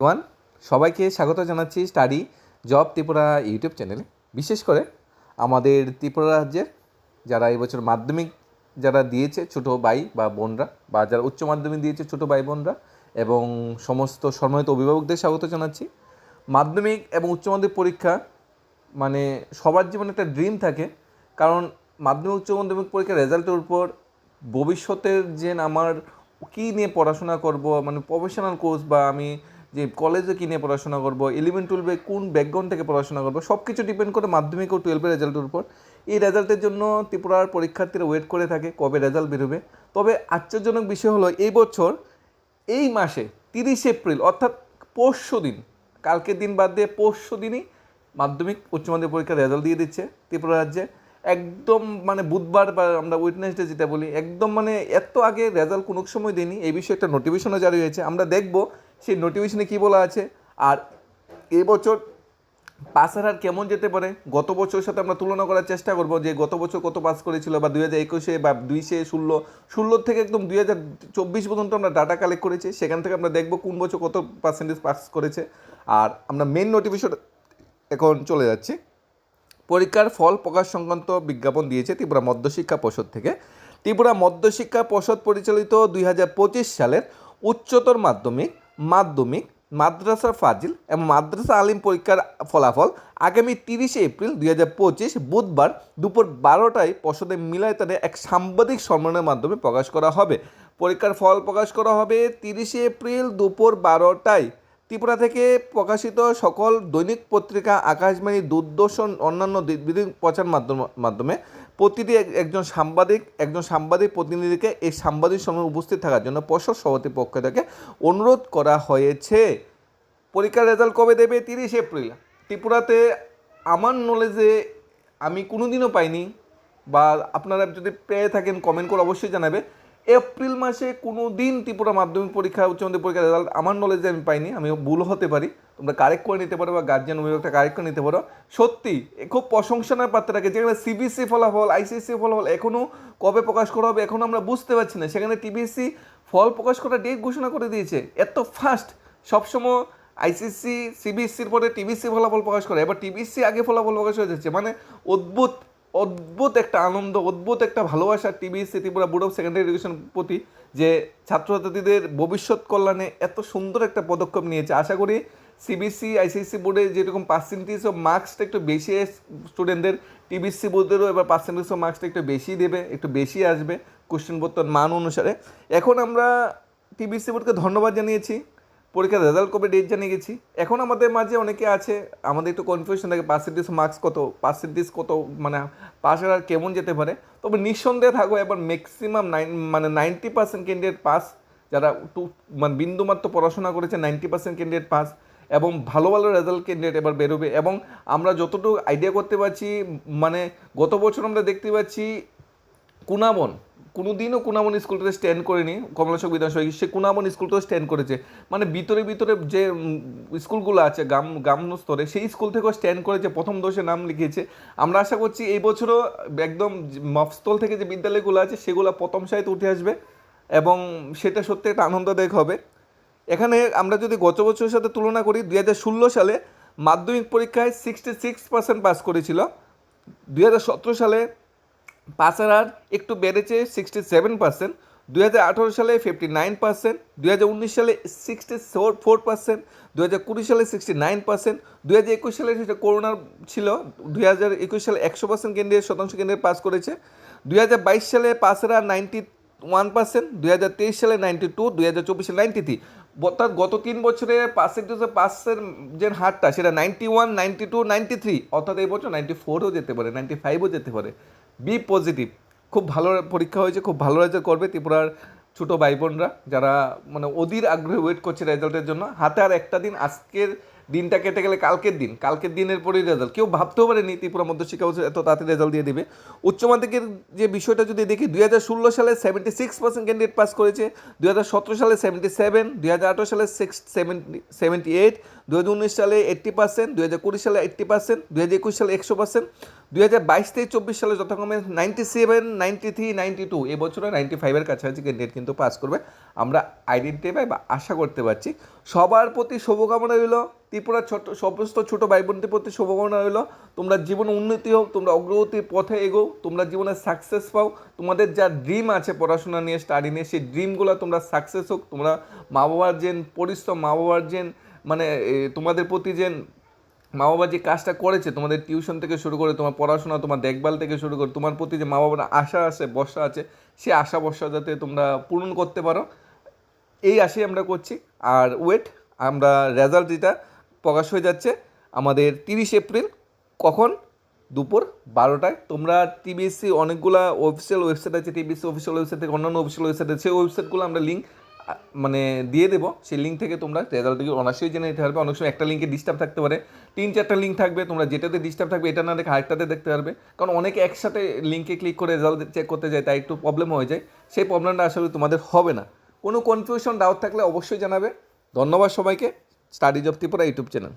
One সবাইকে স্বাগত জানাচ্ছি স্টাডি জব ত্রিপুরা ইউটিউব চ্যানেলে। বিশেষ করে আমাদের ত্রিপুরা রাজ্যের যারা এবছর মাধ্যমিক যারা দিয়েছে ছোটো ভাই বা বোনরা বা যারা উচ্চ মাধ্যমিক দিয়েছে ছোটো ভাই বোনরা এবং সমস্ত সম্মানিত অভিভাবকদের স্বাগত জানাচ্ছি। মাধ্যমিক এবং উচ্চ মাধ্যমিক পরীক্ষা মানে সবার জীবনে একটা ড্রিম থাকে, কারণ মাধ্যমিক উচ্চ মাধ্যমিক পরীক্ষার রেজাল্টের উপর ভবিষ্যতের যে আমার কী নিয়ে পড়াশোনা করব মানে প্রফেশনাল কোর্স বা আমি যে কলেজে কী নিয়ে পড়াশোনা করব ইলেভেন টুয়েলভে কোন ব্যাকগ্রাউন্ড থেকে পড়াশোনা করব সব কিছু ডিপেন্ড করে মাধ্যমিক ও টুয়েলভের রেজাল্টের উপর। এই রেজাল্টের জন্য ত্রিপুরার পরীক্ষার্থীরা ওয়েট করে থাকে কবে রেজাল্ট বেরোবে। তবে আশ্চর্যজনক বিষয় হলো, এই বছর এই মাসে তিরিশে এপ্রিল, অর্থাৎ পরশু দিন, কালকের দিন বাদ দিয়ে পরশু দিনই মাধ্যমিক উচ্চ মাধ্যমিক পরীক্ষার রেজাল্ট দিয়ে দিচ্ছে ত্রিপুরা রাজ্যে। একদম মানে বুধবার বা আমরা উইটনেসডে যেটা বলি, একদম মানে এত আগে রেজাল্ট কোনো সময় দেয়নি। এই বিষয়ে একটা নোটিফিকেশনও জারি হয়েছে। আমরা দেখব সেই নোটিফিকেশনে কী বলা আছে? আর এবছর পাসের হার কেমন যেতে পারে? গত বছরের সাথে আমরা তুলনা করার চেষ্টা করব যে গত বছর কত পাস করেছিল বা দুই হাজার একুশে বা দুইশে ষোলো। ষোলোর থেকে একদম দুই হাজার চব্বিশ পর্যন্ত আমরা ডাটা কালেক্ট করেছি। সেখান থেকে আমরা দেখব কোন বছর কত পার্সেন্টেজ পাস করেছে। আর আমরা মেন নোটিফিকেশন এখন চলে যাচ্ছি। পরীক্ষার ফল প্রকাশ সংক্রান্ত বিজ্ঞাপন দিয়েছে ত্রিপুরা মধ্যশিক্ষা পর্ষদ থেকে। ত্রিপুরা মধ্যশিক্ষা পর্ষদ পরিচালিত দুই হাজার পঁচিশ সালের উচ্চতর মাধ্যমিক মাধ্যমিক, মাদ্রাসা ফাজিল এবং মাদ্রাসা আলিম পরীক্ষার ফলাফল আগামী তিরিশে এপ্রিল দুই হাজার পঁচিশ বুধবার দুপুর বারোটায় পর্ষদের মিলায়তনে এক সাংবাদিক সম্মেলনের মাধ্যমে প্রকাশ করা হবে। পরীক্ষার ফল প্রকাশ করা হবে তিরিশে এপ্রিল দুপুর বারোটায়। ত্রিপুরা থেকে প্রকাশিত সকল দৈনিক পত্রিকা, আকাশবাণী, দূরদর্শন, অন্যান্য প্রচার মাধ্যমে প্রতিটি এক- একজন সাংবাদিক একজন সাংবাদিক প্রতিনিধিকে এই সাংবাদিক সময় উপস্থিত থাকার জন্য পর্ষদ সভাপতির পক্ষ থেকে অনুরোধ করা হয়েছে। পরীক্ষার রেজাল্ট কবে দেবে? তিরিশ এপ্রিল। ত্রিপুরাতে আমার নলেজে আমি কোনোদিনও পাইনি বা আপনারা যদি পেয়ে থাকেন কমেন্ট করে অবশ্যই জানাবে। এপ্রিল মাসে কোনো দিন ত্রিপুরা মাধ্যমিক পরীক্ষা, উচ্চ মাধ্যমিক পরীক্ষার রেজাল্ট আমার নলেজে আমি পাইনি, আমি ভুল হতে পারি। তোমরা কারেক্ট করে নিতে পারো বা গার্জিয়ান অভিভাবকটা কারেক্ট করে নিতে পারো। সত্যি, খুব প্রশংসনার পাত্র রাখে। যেখানে সিবিএসসি ফলাফল আইসিএসসি ফলাফল এখনও কবে প্রকাশ করা হবে এখনও আমরা বুঝতে পারছি না। সেখানে টিবিএসসি ফল প্রকাশ করার ডেট ঘোষণা করে দিয়েছে। এত ফাস্ট সবসময় আইসিসি সিবিএসসির পরে টিবিসি ফলাফল প্রকাশ করে। এবার টিবিসি আগে ফলাফল প্রকাশ হয়ে যাচ্ছে। মানে অদ্ভুত। অদ্ভুত একটা আনন্দ, অদ্ভুত একটা ভালোবাসা TBSC Tripura board of secondary education প্রতি যে ছাত্রছাত্রীদের ভবিষ্যৎ কল্যাণে এত সুন্দর একটা পদক্ষেপ নিয়েছে। আশা করি সিবিএসসি আইসিএসসি বোর্ডে যেরকম পার্সেন্টেজ অফ মার্কসটা একটু বেশি স্টুডেন্টদের টিবিএসসি বোর্ডেরও এবার পার্সেন্টেজ অফ মার্কসটা একটু বেশি দেবে, একটু বেশি আসবে কোশ্চেন পত্র মান অনুসারে। এখন আমরা টিবিএসসি বোর্ডকে ধন্যবাদ জানিয়েছি। পরীক্ষার রেজাল্ট কবে ডেট জানিয়ে গেছি। এখন আমাদের মাঝে অনেকে আছে, আমাদের একটু কনফিউশন থাকে পার্সেন্টেজ মার্কস কত পার্সেন্টেজ কত মানে পাসের আর কেমন যেতে পারে। তবে নিঃসন্দেহে থাকো, এবার ম্যাক্সিমাম নাইন মানে নাইনটি পার্সেন্ট ক্যান্ডিডেট পাস যারা টু মানে বিন্দুমাত্র পড়াশোনা করেছে নাইনটি পার্সেন্ট ক্যান্ডিডেট পাস এবং ভালো ভালো রেজাল্ট ক্যান্ডিডেট এবার বেরোবে। এবং আমরা যতটুকু আইডিয়া করতে পারছি মানে গত বছর আমরা দেখতে পাচ্ছি, কুনাবন কোনো দিনও কুনাবন স্কুলটাতে স্ট্যান্ড করেনি কমলাচক বিধানসভা সে কুনাবন স্কুলটাও স্ট্যান্ড করেছে। মানে ভিতরে ভিতরে যে স্কুলগুলো আছে, গ্রাম, গ্রাম্য স্তরে, সেই স্কুল থেকেও স্ট্যান্ড করেছে, প্রথম দোষে নাম লিখিয়েছে। আমরা আশা করছি এই বছরও একদম মফস্তল থেকে যে বিদ্যালয়গুলো আছে, সেগুলো প্রথম সারিতে উঠে আসবে এবং সেটা সত্যি একটা আনন্দদায়ক হবে। এখানে আমরা যদি গত বছরের সাথে তুলনা করি, দুই হাজার ষোলো সালে মাধ্যমিক পরীক্ষায় সিক্সটি সিক্স পার্সেন্ট পাস করেছিল। দুই হাজার সতেরো সালে পাসের হার একটু বেড়েছে সিক্সটি সেভেন পার্সেন্ট দুই হাজার আঠারো সালে ফিফটি নাইন পার্সেন্ট দুই হাজার উনিশ সালে সিক্সটি ফোর পার্সেন্ট দু হাজার কুড়ি সালে সিক্সটি নাইন পার্সেন্ট দুই হাজার একুশ সালে সেটা করোনার ছিল, দুই হাজার একুশ সালে একশো পার্সেন্ট কেন্দ্রের শতাংশ কেন্দ্রে পাস করেছে, দুই হাজার বাইশ সালে পাসের হার নাইনটি ওয়ান পার্সেন্ট দু হাজার তেইশ সালে নাইনটি টু দুই হাজার চব্বিশ নাইনটি থ্রি অর্থাৎ গত তিন বছরে পার্সেন্টেজ পাসের যে হারটা, সেটা ninety one ninety two ninety three অর্থাৎ এই বছর নাইনটি ফোরও যেতে পারে নাইনটি ফাইভও যেতে পারে। Be positive. খুব ভালো পরীক্ষা হয়েছে, খুব ভালো রেজাল্ট করবে ত্রিপুরার ছোটো ভাই বোনরা যারা মানে অধীর আগ্রহে ওয়েট করছে রেজাল্টের জন্য। হাতে আর একটা দিন, আজকের দিনটা কেটে গেলে কালকের দিন। কালকের দিনের পরেই রেজাল্ট কেউ ভাবতেও পারেনি ত্রিপুরা মধ্যশিক্ষা পরিষদ এত তাড়াতাড়ি রেজাল্ট দিয়ে দেবে। উচ্চ মাধ্যমিকের যে বিষয়টা যদি দেখি, দুই হাজার ষোলো সালে seventy six percent candidate pass করেছে, দুই হাজার সতেরো সালে সেভেন্টি সেভেন দুই হাজার আঠারো সালে সিক্স সেভেন্টি সেভেন্টি এইট দু সালে এইট্টি পার্সেন্ট দুই হাজার কুড়ি সালে এইট্টি পার্সেন্ট দুই হাজার একুশ সালে একশো পার্সেন্ট দুই হাজার বাইশ থেকে চব্বিশ সালে যথাক্রমে ninety seven ninety three ninety two এবছরে নাইনটি ফাইভের কাছাকাছি ক্যান্ডিডেট কিন্তু পাস করবে। আমরা আইডেন্টিফাই বা আশা করতে পারছি। সবার প্রতি শুভকামনা রইল। ত্রিপুরা ছোট, সমস্ত ছোটো ভাই বোনদের প্রতি শুভকামনা রইল। তোমরা জীবনে উন্নতি হোক, তোমরা অগ্রগতির পথে এগো তোমরা জীবনে সাকসেস পাও। তোমাদের যা ড্রিম আছে পড়াশোনা নিয়ে স্টাডি নিয়ে, সেই ড্রিমগুলো তোমরা সাকসেস হোক। তোমরা মা বাবার যে পরিশ্রম মা বাবার যে মানে তোমাদের প্রতি যে মা বাবা যে কাজটা করেছে, তোমাদের টিউশন থেকে শুরু করে, তোমার পড়াশোনা, তোমার দেখভাল থেকে শুরু করে, তোমার প্রতি যে মা বাবার আশা আছে বর্ষা আছে, সে আশা বর্ষা যাতে তোমরা পূরণ করতে পারো, এই আশাই আমরা করছি। আর ওয়েট আমরা রেজাল্ট যেটা প্রকাশ হয়ে যাচ্ছে, আমাদের তিরিশ এপ্রিল, কখন? দুপুর বারোটায়। তোমরা টিবিএসসি অনেকগুলা অফিসিয়াল ওয়েবসাইট আছে টিবিএসসি অফিসিয়াল ওয়েবসাইট থেকে অন্যান্য অফিসিয়াল ওয়েবসাইট আছে, সেই ওয়েবসাইটগুলো আমরা লিঙ্ক মানে দিয়ে দেবো, সেই লিঙ্ক থেকে তোমরা রেজাল্ট থেকে অনার্সই জেনে নিতে পারবে অনেক সময় একটা লিঙ্কে ডিস্টার্ব থাকতে পারে, তিন চারটা লিঙ্ক থাকবে, তোমরা যেটাতে ডিস্টার্ব থাকবে এটা না দেখে আরেকটাতে দেখতে পারবে। কারণ অনেকে একসাথে লিঙ্কে ক্লিক করে রেজাল্ট চেক করতে যায়, তাই একটু প্রবলেম হয়ে যায়। সেই প্রবলেমটা আসলে তোমাদের হবে না। কোনো কনফিউশন ডাউট থাকলে অবশ্যই জানাবে। ধন্যবাদ সবাইকে। Study job Tripura YouTube channel